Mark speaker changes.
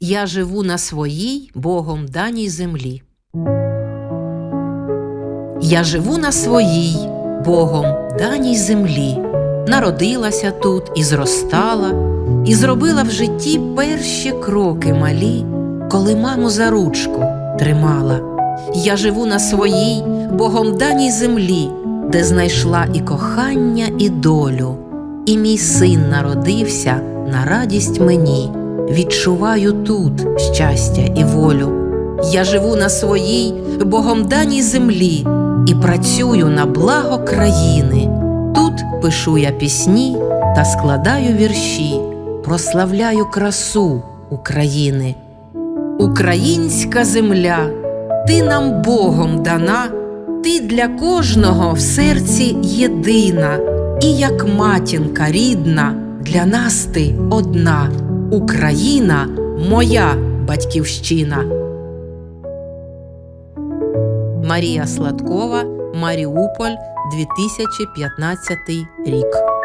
Speaker 1: Я живу на своїй Богом даній землі. Я живу на своїй Богом даній землі, народилася тут і зростала, і зробила в житті перші кроки малі, коли маму за ручку тримала. Я живу на своїй Богом даній землі, де знайшла і кохання, і долю, і мій син народився на радість мені. Відчуваю тут щастя і волю. Я живу на своїй Богом даній землі і працюю на благо країни. Тут пишу я пісні та складаю вірші, прославляю красу України. Українська земля, ти нам Богом дана, ти для кожного в серці єдина, і як матінка рідна, для нас ти одна. Україна моя батьківщина. Марія Сладкова, Маріуполь, 2015 рік.